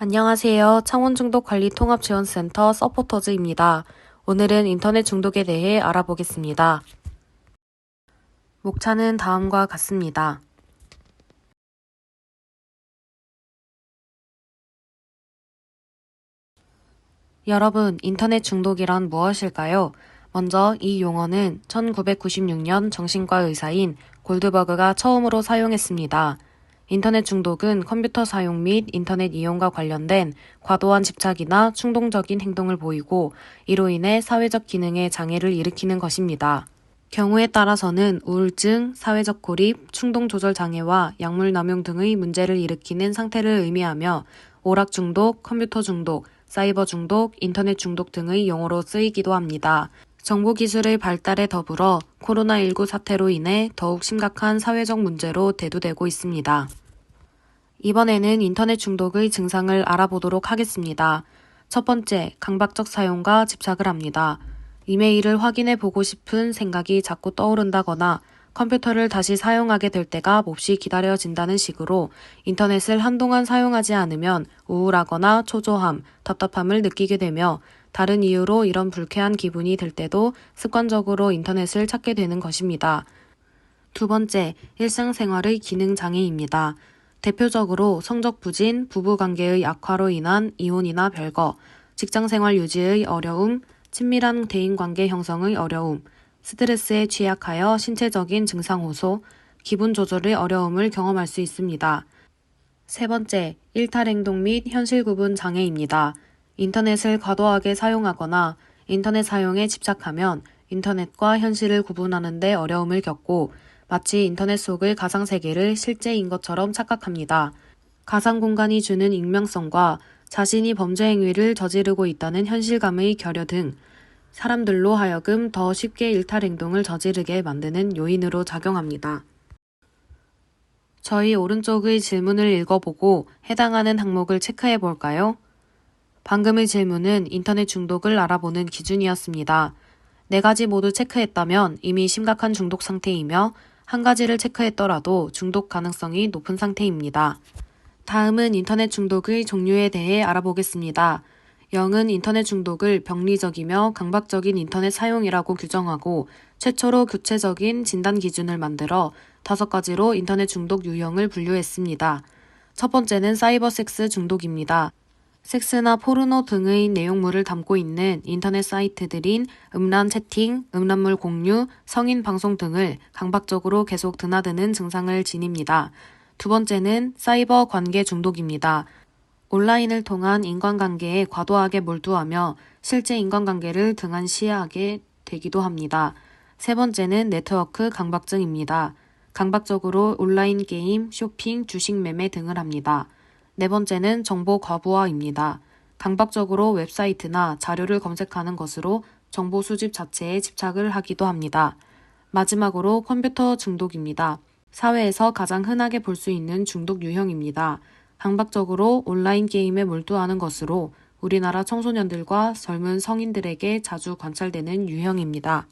안녕하세요. 창원중독관리통합지원센터 서포터즈입니다. 오늘은 인터넷 중독에 대해 알아보겠습니다. 목차는 다음과 같습니다. 여러분, 인터넷 중독이란 무엇일까요? 먼저 이 용어는 1996년 정신과 의사인 골드버그가 처음으로 사용했습니다. 인터넷 중독은 컴퓨터 사용 및 인터넷 이용과 관련된 과도한 집착이나 충동적인 행동을 보이고 이로 인해 사회적 기능에 장애를 일으키는 것입니다. 경우에 따라서는 우울증, 사회적 고립, 충동 조절 장애와 약물 남용 등의 문제를 일으키는 상태를 의미하며 오락 중독, 컴퓨터 중독, 사이버 중독, 인터넷 중독 등의 용어로 쓰이기도 합니다. 정보 기술의 발달에 더불어 코로나19 사태로 인해 더욱 심각한 사회적 문제로 대두되고 있습니다. 이번에는 인터넷 중독의 증상을 알아보도록 하겠습니다. 첫 번째, 강박적 사용과 집착을 합니다. 이메일을 확인해 보고 싶은 생각이 자꾸 떠오른다거나 컴퓨터를 다시 사용하게 될 때가 몹시 기다려진다는 식으로 인터넷을 한동안 사용하지 않으면 우울하거나 초조함, 답답함을 느끼게 되며 다른 이유로 이런 불쾌한 기분이 들 때도 습관적으로 인터넷을 찾게 되는 것입니다. 두 번째, 일상생활의 기능 장애입니다. 대표적으로 성적 부진, 부부관계의 악화로 인한 이혼이나 별거, 직장생활 유지의 어려움, 친밀한 대인관계 형성의 어려움, 스트레스에 취약하여 신체적인 증상 호소, 기분 조절의 어려움을 경험할 수 있습니다. 세 번째, 일탈 행동 및 현실 구분 장애입니다. 인터넷을 과도하게 사용하거나 인터넷 사용에 집착하면 인터넷과 현실을 구분하는 데 어려움을 겪고 마치 인터넷 속의 가상 세계를 실제인 것처럼 착각합니다. 가상 공간이 주는 익명성과 자신이 범죄 행위를 저지르고 있다는 현실감의 결여 등 사람들로 하여금 더 쉽게 일탈 행동을 저지르게 만드는 요인으로 작용합니다. 저희 오른쪽의 질문을 읽어보고 해당하는 항목을 체크해 볼까요? 방금의 질문은 인터넷 중독을 알아보는 기준이었습니다. 네 가지 모두 체크했다면 이미 심각한 중독 상태이며 한 가지를 체크했더라도 중독 가능성이 높은 상태입니다. 다음은 인터넷 중독의 종류에 대해 알아보겠습니다. 0은 인터넷 중독을 병리적이며 강박적인 인터넷 사용이라고 규정하고 최초로 구체적인 진단 기준을 만들어 다섯 가지로 인터넷 중독 유형을 분류했습니다. 첫 번째는 사이버 섹스 중독입니다. 섹스나 포르노 등의 내용물을 담고 있는 인터넷 사이트들인 음란 채팅, 음란물 공유, 성인 방송 등을 강박적으로 계속 드나드는 증상을 지닙니다. 두 번째는 사이버 관계 중독입니다. 온라인을 통한 인간관계에 과도하게 몰두하며 실제 인간관계를 등한시하게 되기도 합니다. 세 번째는 네트워크 강박증입니다. 강박적으로 온라인 게임, 쇼핑, 주식 매매 등을 합니다. 네 번째는 정보 과부하입니다. 강박적으로 웹사이트나 자료를 검색하는 것으로 정보 수집 자체에 집착을 하기도 합니다. 마지막으로 컴퓨터 중독입니다. 사회에서 가장 흔하게 볼 수 있는 중독 유형입니다. 강박적으로 온라인 게임에 몰두하는 것으로 우리나라 청소년들과 젊은 성인들에게 자주 관찰되는 유형입니다.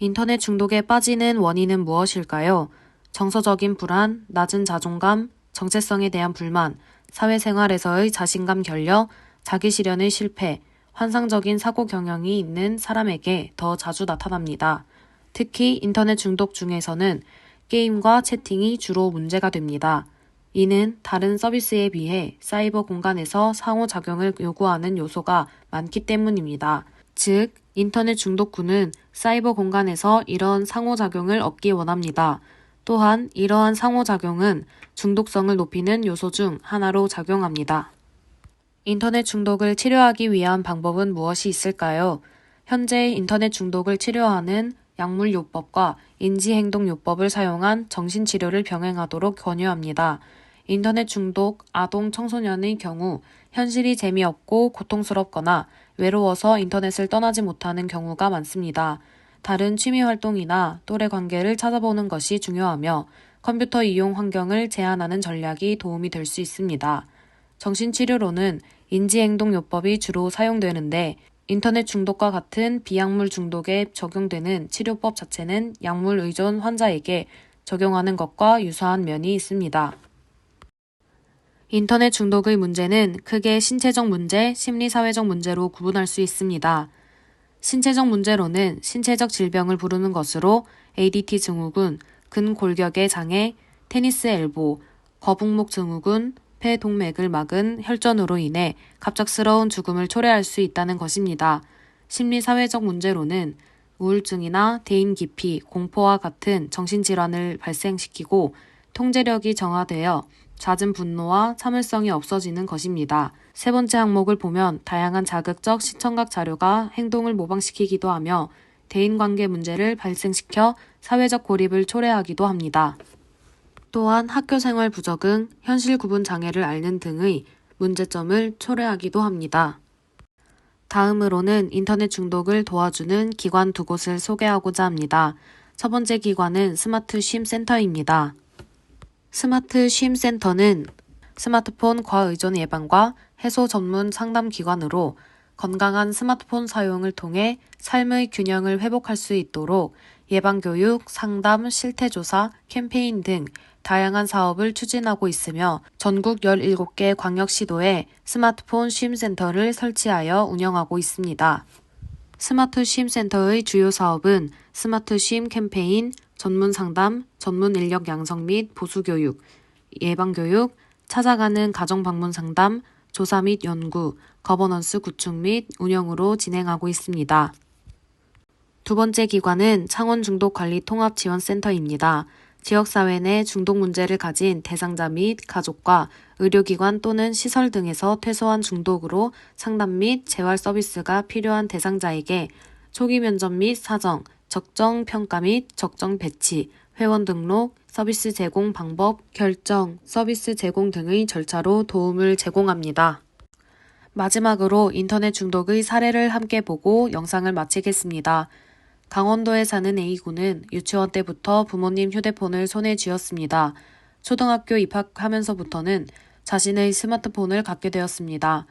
인터넷 중독에 빠지는 원인은 무엇일까요? 정서적인 불안, 낮은 자존감, 정체성에 대한 불만, 사회생활에서의 자신감 결여, 자기 실현의 실패, 환상적인 사고 경영이 있는 사람에게 더 자주 나타납니다. 특히 인터넷 중독 중에서는 게임과 채팅이 주로 문제가 됩니다. 이는 다른 서비스에 비해 사이버 공간에서 상호작용을 요구하는 요소가 많기 때문입니다. 즉, 인터넷 중독군은 사이버 공간에서 이러한 상호작용을 얻기 원합니다. 또한 이러한 상호작용은 중독성을 높이는 요소 중 하나로 작용합니다. 인터넷 중독을 치료하기 위한 방법은 무엇이 있을까요? 현재 인터넷 중독을 치료하는 약물요법과 인지행동요법을 사용한 정신치료를 병행하도록 권유합니다. 인터넷 중독 아동 청소년의 경우 현실이 재미없고 고통스럽거나 외로워서 인터넷을 떠나지 못하는 경우가 많습니다. 다른 취미 활동이나 또래 관계를 찾아보는 것이 중요하며 컴퓨터 이용 환경을 제한하는 전략이 도움이 될 수 있습니다. 정신치료로는 인지행동요법이 주로 사용되는데 인터넷 중독과 같은 비약물 중독에 적용되는 치료법 자체는 약물 의존 환자에게 적용하는 것과 유사한 면이 있습니다. 인터넷 중독의 문제는 크게 신체적 문제, 심리사회적 문제로 구분할 수 있습니다. 신체적 문제로는 신체적 질병을 부르는 것으로 ADT 증후군, 근골격의 장애, 테니스 엘보, 거북목 증후군, 폐동맥을 막은 혈전으로 인해 갑작스러운 죽음을 초래할 수 있다는 것입니다. 심리사회적 문제로는 우울증이나 대인 기피, 공포와 같은 정신질환을 발생시키고 통제력이 정화되어 잦은 분노와 참을성이 없어지는 것입니다. 세 번째 항목을 보면 다양한 자극적 시청각 자료가 행동을 모방시키기도 하며 대인관계 문제를 발생시켜 사회적 고립을 초래하기도 합니다. 또한 학교 생활 부적응, 현실 구분 장애를 앓는 등의 문제점을 초래하기도 합니다. 다음으로는 인터넷 중독을 도와주는 기관 두 곳을 소개하고자 합니다. 첫 번째 기관은 스마트 쉼 센터입니다. 스마트 쉼 센터는 스마트폰 과의존 예방과 해소 전문 상담 기관으로 건강한 스마트폰 사용을 통해 삶의 균형을 회복할 수 있도록 예방교육, 상담, 실태조사, 캠페인 등 다양한 사업을 추진하고 있으며 전국 17개 광역시도에 스마트폰 쉼센터를 설치하여 운영하고 있습니다. 스마트 쉼센터의 주요 사업은 스마트 쉼 캠페인, 전문 상담, 전문 인력 양성 및 보수 교육, 예방 교육, 찾아가는 가정 방문 상담, 조사 및 연구, 거버넌스 구축 및 운영으로 진행하고 있습니다. 두 번째 기관은 창원 중독 관리 통합 지원 센터입니다. 지역사회 내 중독 문제를 가진 대상자 및 가족과 의료기관 또는 시설 등에서 퇴소한 중독으로 상담 및 재활 서비스가 필요한 대상자에게 초기 면접 및 사정, 적정 평가 및 적정 배치, 회원 등록, 서비스 제공 방법, 결정, 서비스 제공 등의 절차로 도움을 제공합니다. 마지막으로 인터넷 중독의 사례를 함께 보고 영상을 마치겠습니다. 강원도에 사는 A군은 유치원 때부터 부모님 휴대폰을 손에 쥐었습니다. 초등학교 입학하면서부터는 자신의 스마트폰을 갖게 되었습니다.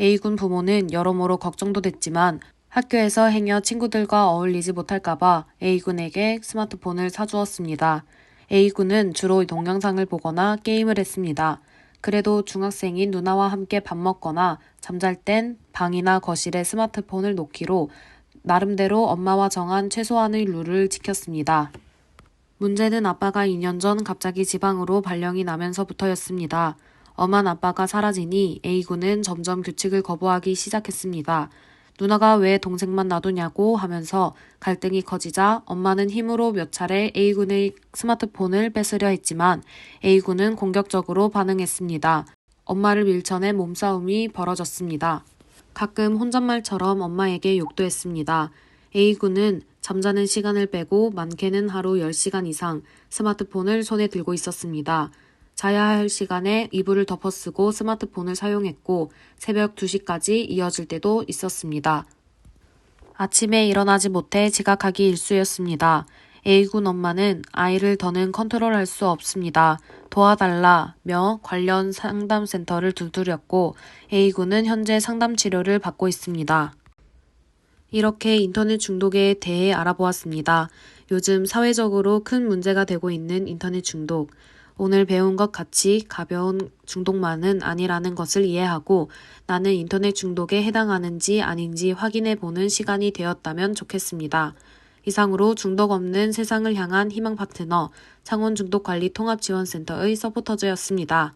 A군 부모는 여러모로 걱정도 됐지만 학교에서 행여 친구들과 어울리지 못할까봐 A군에게 스마트폰을 사주었습니다. A군은 주로 동영상을 보거나 게임을 했습니다. 그래도 중학생인 누나와 함께 밥 먹거나 잠잘 땐 방이나 거실에 스마트폰을 놓기로 나름대로 엄마와 정한 최소한의 룰을 지켰습니다. 문제는 아빠가 2년 전 갑자기 지방으로 발령이 나면서부터였습니다. 엄한 아빠가 사라지니 A군은 점점 규칙을 거부하기 시작했습니다. 누나가 왜 동생만 놔두냐고 하면서 갈등이 커지자 엄마는 힘으로 몇 차례 A군의 스마트폰을 뺏으려 했지만 A군은 공격적으로 반응했습니다. 엄마를 밀쳐내 몸싸움이 벌어졌습니다. 가끔 혼잣말처럼 엄마에게 욕도 했습니다. A군은 잠자는 시간을 빼고 많게는 하루 10시간 이상 스마트폰을 손에 들고 있었습니다. 자야 할 시간에 이불을 덮어쓰고 스마트폰을 사용했고 새벽 2시까지 이어질 때도 있었습니다. 아침에 일어나지 못해 지각하기 일쑤였습니다. A군 엄마는 아이를 더는 컨트롤할 수 없습니다. 도와달라며 관련 상담센터를 두드렸고 A군은 현재 상담 치료를 받고 있습니다. 이렇게 인터넷 중독에 대해 알아보았습니다. 요즘 사회적으로 큰 문제가 되고 있는 인터넷 중독. 오늘 배운 것 같이 가벼운 중독만은 아니라는 것을 이해하고 나는 인터넷 중독에 해당하는지 아닌지 확인해 보는 시간이 되었다면 좋겠습니다. 이상으로 중독 없는 세상을 향한 희망 파트너 창원 중독관리 통합지원센터의 서포터즈였습니다.